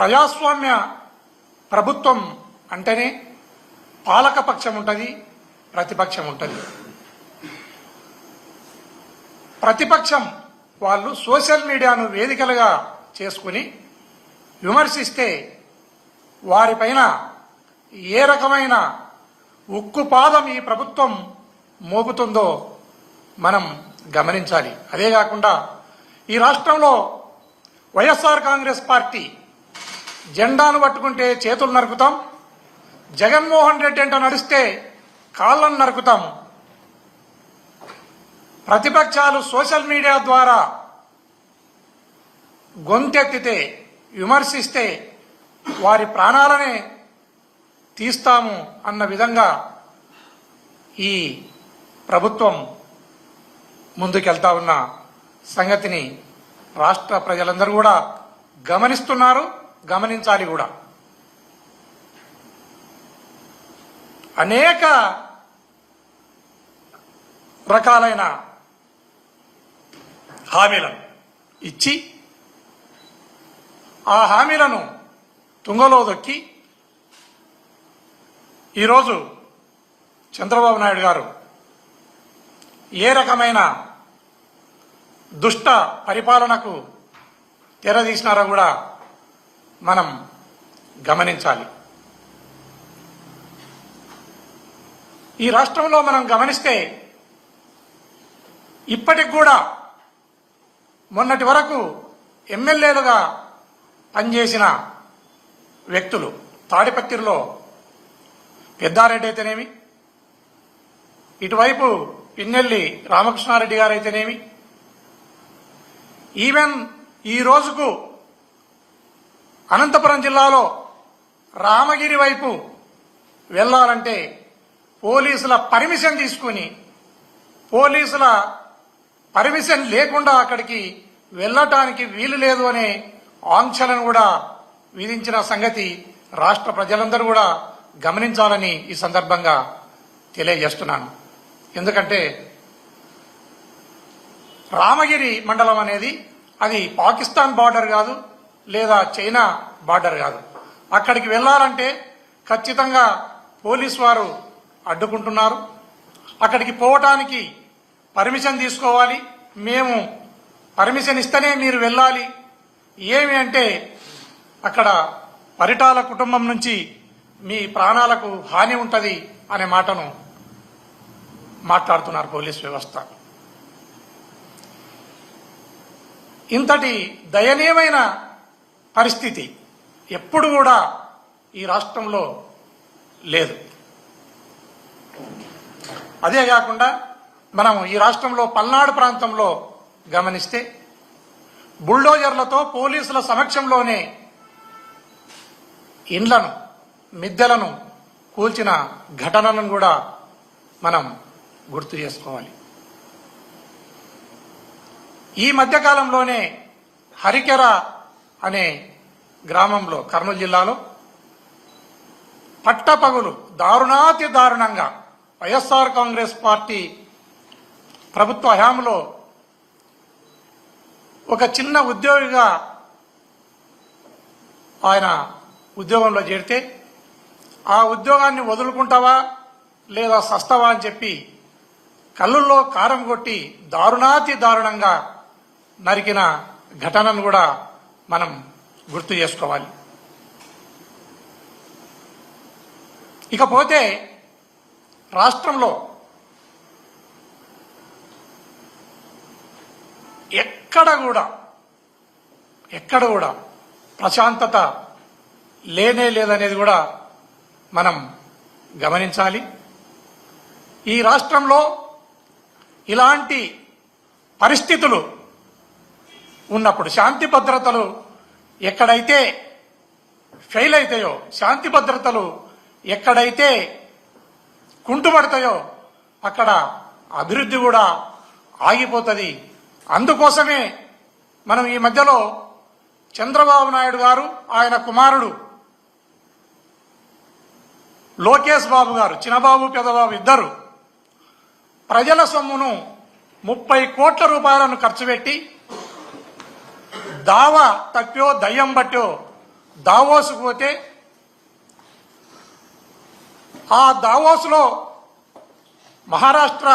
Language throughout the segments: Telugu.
ప్రజాస్వామ్య ప్రభుత్వం అంటేనే పాలకపక్షం ఉంటుంది ప్రతిపక్షం ఉంటుంది. ప్రతిపక్షం వాళ్ళు సోషల్ మీడియాను వేదికలుగా చేసుకుని విమర్శిస్తే వారిపైన ఏ రకమైన ఉక్కుపాదం ఈ ప్రభుత్వం మోగుతుందో మనం గమనించాలి. అదే కాకుండా ఈ రాష్ట్రంలో వైఎస్ఆర్ కాంగ్రెస్ పార్టీ జెండాను పట్టుకుంటే చేతులు నరుకుతాం. జగన్మోహన్ రెడ్డి అంటే నడిస్తే కాళ్ళను నరుకుతాం. ప్రతిపక్షాలు సోషల్ మీడియా ద్వారా గొంతెత్తితే విమర్శిస్తే వారి ప్రాణాలనే తీస్తాము అన్న విధంగా ఈ ప్రభుత్వం ముందుకెళ్తా ఉన్న సంగతిని రాష్ట్ర ప్రజలందరూ కూడా గమనిస్తున్నారు. గమనించాలి కూడా. అనేక రకాలైన హామీలను ఇచ్చి ఆ హామీలను తుంగలో దొక్కి ఈరోజు చంద్రబాబు నాయుడు గారు ఏ రకమైన దుష్ట పరిపాలనకు తెరదీసినారో కూడా మనం గమనించాలి. ఈ రాష్ట్రంలో మనం గమనిస్తే ఇప్పటికి కూడా మొన్నటి వరకు ఎమ్మెల్యేలుగా పనిచేసిన వ్యక్తులు తాడిపత్రిలో పెద్దారెడ్డి అయితేనేమి ఇటువైపు పిన్నెల్లి రామకృష్ణారెడ్డి గారు అయితేనేమి ఈవెన్ ఈ రోజుకు అనంతపురం జిల్లాలో రామగిరి వైపు వెళ్ళాలంటే పోలీసుల పర్మిషన్ తీసుకుని పోలీసుల పర్మిషన్ లేకుండా అక్కడికి వెళ్ళటానికి వీలు లేదు అనే ఆంక్షలను కూడా విధించిన సంగతి రాష్ట్ర ప్రజలందరూ కూడా గమనించాలని ఈ సందర్భంగా తెలియజేస్తున్నాను. ఎందుకంటే రామగిరి మండలం అనేది అది పాకిస్తాన్ బార్డర్ కాదు లేదా చైనా బార్డర్ కాదు. అక్కడికి వెళ్ళాలంటే ఖచ్చితంగా పోలీస్ వారు అడ్డుకుంటున్నారు. అక్కడికి పోవటానికి పర్మిషన్ తీసుకోవాలి. మేము పర్మిషన్ ఇస్తేనే మీరు వెళ్ళాలి. ఏమి అంటే అక్కడ పరిటాల కుటుంబం నుంచి మీ ప్రాణాలకు హాని ఉంటుంది అనే మాటను మాట్లాడుతున్నారు పోలీస్ వ్యవస్థ. ఇంతటి దయనీయమైన పరిస్థితి ఎప్పుడు కూడా ఈ రాష్ట్రంలో లేదు. అదే కాకుండా మనం ఈ రాష్ట్రంలో పల్నాడు ప్రాంతంలో గమనిస్తే బుల్డోజర్లతో పోలీసుల సమక్షంలోనే ఇండ్లను మిద్దెలను కూల్చిన ఘటనలను కూడా మనం గుర్తు చేసుకోవాలి. ఈ మధ్యకాలంలోనే హరికెర అనే గ్రామంలో కర్నూలు జిల్లాలో. పట్టపగులు దారుణాతి దారుణంగా వైఎస్ఆర్ కాంగ్రెస్ పార్టీ ప్రభుత్వ హయాంలో ఒక చిన్న ఉద్యోగిగా ఆయన ఉద్యోగంలో చేరితే ఆ ఉద్యోగాన్ని వదులుకుంటావా లేదా సస్తావా? అని చెప్పి కళ్ళుల్లో కారం కొట్టి దారుణాతి దారుణంగా నరికిన ఘటనను కూడా మనం గుర్తు చేసుకోవాలి. ఇకపోతే రాష్ట్రంలో ఎక్కడ కూడా ఎక్కడ కూడా ప్రశాంతత లేనే లేదనేది కూడా మనం గమనించాలి. ఈ రాష్ట్రంలో ఇలాంటి పరిస్థితులు ఉన్నప్పుడు శాంతి భద్రతలు ఎక్కడైతే ఫెయిల్ అవుతాయో శాంతి భద్రతలు ఎక్కడైతే కుంటుపడతాయో అక్కడ అభివృద్ధి కూడా ఆగిపోతుంది. అందుకోసమే మనం ఈ మధ్యలో చంద్రబాబు నాయుడు గారు ఆయన కుమారుడు లోకేష్ బాబు గారు చిన్నబాబు పెదబాబు ఇద్దరు ప్రజల సొమ్మును ముప్పై కోట్ల రూపాయలను ఖర్చు పెట్టి దావ తప్పో దయ్యం బట్టో దావోసుకు పోతే ఆ దావోసులో మహారాష్ట్ర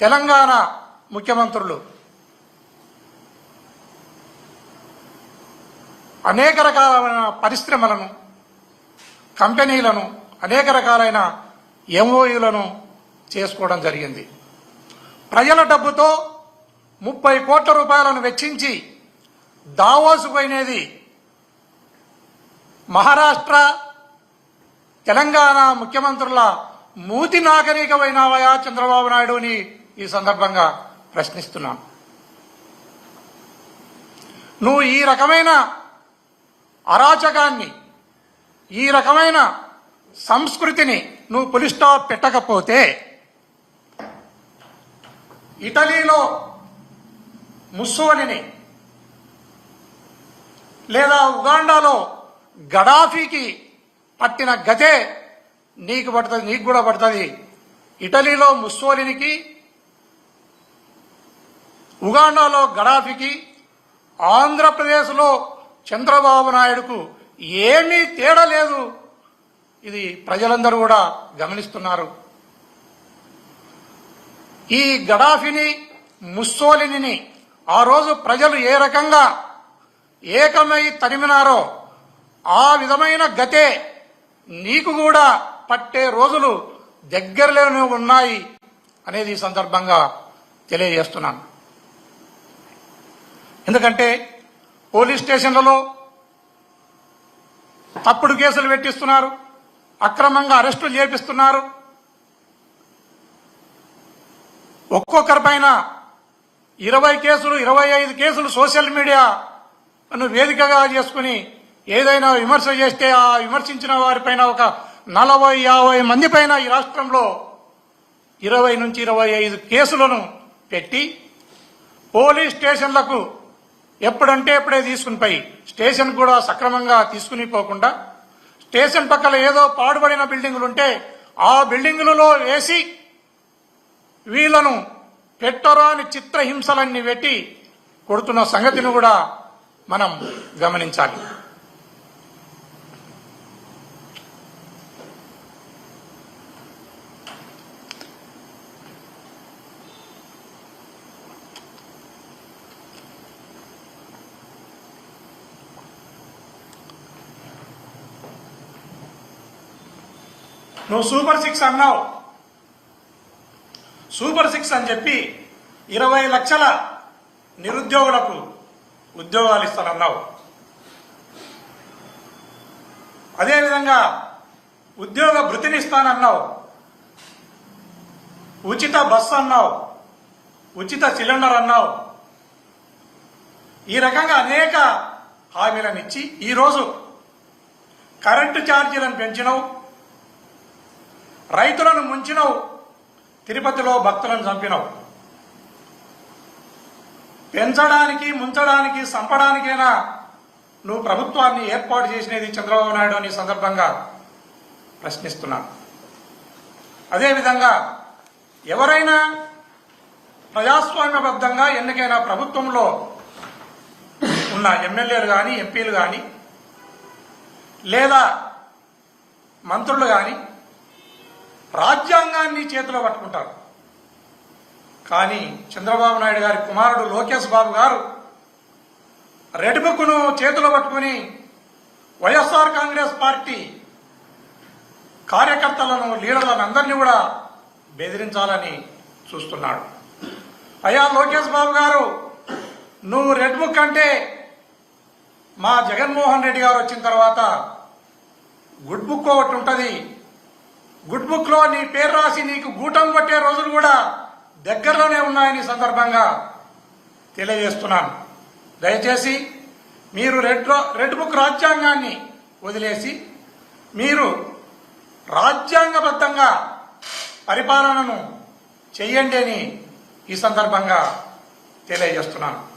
తెలంగాణ ముఖ్యమంత్రులు. అనేక రకాలైన పరిశ్రమలను కంపెనీలను అనేక రకాలైన ఎంఓయులను చేసుకోవడం జరిగింది. ప్రజల డబ్బుతో ముప్పై కోట్ల రూపాయలను వెచ్చించి దావోసు పోయినది మహారాష్ట్ర తెలంగాణ ముఖ్యమంత్రుల మూతి నాగరికమైనవయా చంద్రబాబు నాయుడు అని ఈ సందర్భంగా ప్రశ్నిస్తున్నాను. నువ్వు ఈ రకమైన అరాచకాన్ని ఈ రకమైన సంస్కృతిని నువ్వు పులి స్టాప్ పెట్టకపోతే ఇటలీలో ముస్సోలిని లేదా ఉగాండాలో గడాఫీకి పట్టిన గతే నీకు పడుతుంది నీకు కూడా పడుతుంది. ఇటలీలో ముస్సోలినికి ఉగాండాలో గడాఫీకి ఆంధ్రప్రదేశ్లో చంద్రబాబు నాయుడుకు ఏమీ తేడా లేదు. ఇది ప్రజలందరూ కూడా గమనిస్తున్నారు. ఈ గడాఫిని ముస్సోలిని ఆ రోజు ప్రజలు ఏ రకంగా ఏకమై తరిమినారో ఆ విధమైన గతే నీకు కూడా పట్టే రోజులు దగ్గరలోనే ఉన్నాయి అనేది ఈ సందర్భంగా తెలియజేస్తున్నాను. ఎందుకంటే పోలీస్ స్టేషన్లలో తప్పుడు కేసులు పెట్టిస్తున్నారు అక్రమంగా అరెస్టులు చేపిస్తున్నారు. ఒక్కొక్కరి పైన ఇరవై కేసులు ఇరవై ఐదు కేసులు సోషల్ మీడియా వేదికగా చేసుకుని ఏదైనా విమర్శ చేస్తే ఆ విమర్శించిన వారిపైన ఒక నలభై యాభై మంది పైన ఈ రాష్ట్రంలో ఇరవై నుంచి ఇరవై ఐదు కేసులను పెట్టి పోలీస్ స్టేషన్లకు ఎప్పుడంటే ఎప్పుడే తీసుకుని పోయి స్టేషన్ కూడా సక్రమంగా తీసుకుని పోకుండా స్టేషన్ పక్కన ఏదో పాడుబడిన బిల్డింగులు ఉంటే ఆ బిల్డింగులలో వేసి వీళ్ళను పెట్టరాని చిత్రహింసలన్నీ పెట్టి కొడుతున్న సంగతిని కూడా మనం గమనించాలి. నువ్వు సూపర్ సిక్స్ అన్నావు. సూపర్ సిక్స్ అని చెప్పి ఇరవై లక్షల నిరుద్యోగులకు ఉద్యోగాలు ఇస్తానన్నావు. అదేవిధంగా ఉద్యోగ భృతినిస్తానన్నావు ఉచిత బస్సు అన్నావు. ఉచిత సిలిండర్ అన్నావు. ఈ రకంగా అనేక హామీలను ఇచ్చి ఈరోజు కరెంటు ఛార్జీలను పెంచినవు. రైతులను ముంచినవు. తిరుపతిలో భక్తులను చంపినవు. పెంచడానికి ముంచడానికి చంపడానికైనా నువ్వు ప్రభుత్వాన్ని ఏర్పాటు చేసినది చంద్రబాబు నాయుడు అని సందర్భంగా ప్రశ్నిస్తున్నాను. అదేవిధంగా ఎవరైనా ప్రజాస్వామ్యబద్ధంగా ఎన్నికైన ప్రభుత్వంలో ఉన్న ఎమ్మెల్యేలు కానీ ఎంపీలు కానీ లేదా మంత్రులు కానీ రాజ్యాంగాన్ని చేతిలో పట్టుకుంటారు. కానీ చంద్రబాబు నాయుడు గారి కుమారుడు లోకేష్ బాబు గారు రెడ్ బుక్ను చేతిలో పట్టుకుని వైఎస్ఆర్ కాంగ్రెస్ పార్టీ కార్యకర్తలను లీడర్లను అందరినీ కూడా బెదిరించాలని చూస్తున్నాడు. అయ్యా లోకేష్ బాబు గారు నువ్వు రెడ్ బుక్ అంటే మా జగన్మోహన్ రెడ్డి గారు వచ్చిన తర్వాత గుడ్ బుక్ ఒకటి ఉంటుంది. గుడ్ బుక్లో నీ పేరు రాసి నీకు గూటం కొట్టే రోజులు కూడా దగ్గరలోనే ఉన్నాయని సందర్భంగా తెలియజేస్తున్నాను. దయచేసి మీరు రెడ్ రెడ్ బుక్ రాజ్యాంగాన్ని వదిలేసి మీరు రాజ్యాంగబద్ధంగా పరిపాలనను చెయ్యండి అని ఈ సందర్భంగా తెలియజేస్తున్నాను.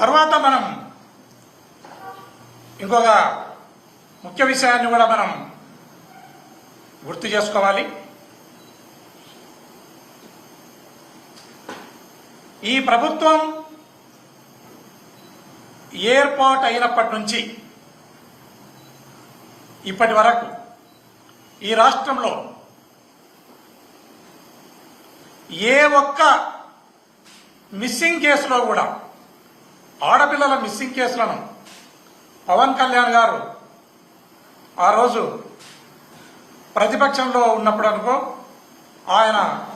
తర్వాత మనం ఇంకొక ముఖ్య విషయాన్ని కూడా మనం గుర్తు చేసుకోవాలి. ఈ ప్రభుత్వం ఏర్పాటు అయినప్పటి నుంచి ఇప్పటి వరకు ఈ రాష్ట్రంలో ఏ ఒక్క మిస్సింగ్ కేసులో కూడా ఆడపిల్లల మిస్సింగ్ కేసులను పవన్ కళ్యాణ్ గారు ఆ రోజు ప్రతిపక్షంలో ఉన్నప్పుడు అనుకో ఆయన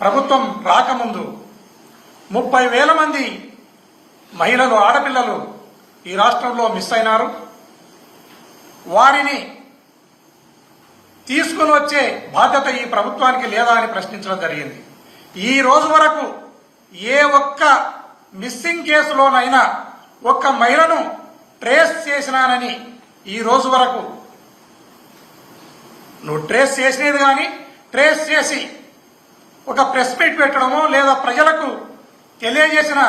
ప్రభుత్వం రాకముందు ముప్పై వేల మంది మహిళలు ఆడపిల్లలు ఈ రాష్ట్రంలో మిస్ అయినారు. వారిని తీసుకుని వచ్చే బాధ్యత ఈ ప్రభుత్వానికి లేదా అని ప్రశ్నించడం జరిగింది. ఈ రోజు వరకు ఏ ఒక్క మిస్సింగ్ కేసులోనైనా ఒక్క మహిళను ట్రేస్ చేసినానని ఈ రోజు వరకు. నువ్వు ట్రేస్ చేసినది కానీ ట్రేస్ చేసి ఒక ప్రెస్ మీట్ పెట్టడమో లేదా ప్రజలకు తెలియజేసిన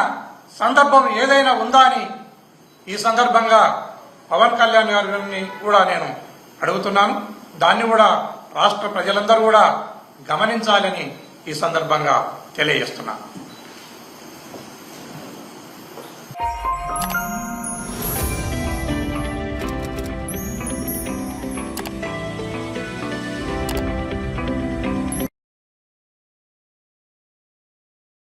సందర్భం ఏదైనా ఉందా అని ఈ సందర్భంగా పవన్ కళ్యాణ్ గారిని కూడా నేను అడుగుతున్నాను. దాన్ని కూడా రాష్ట్ర ప్రజలందరూ కూడా గమనించాలని ఈ సందర్భంగా తెలియజేస్తున్నాను. Thank you.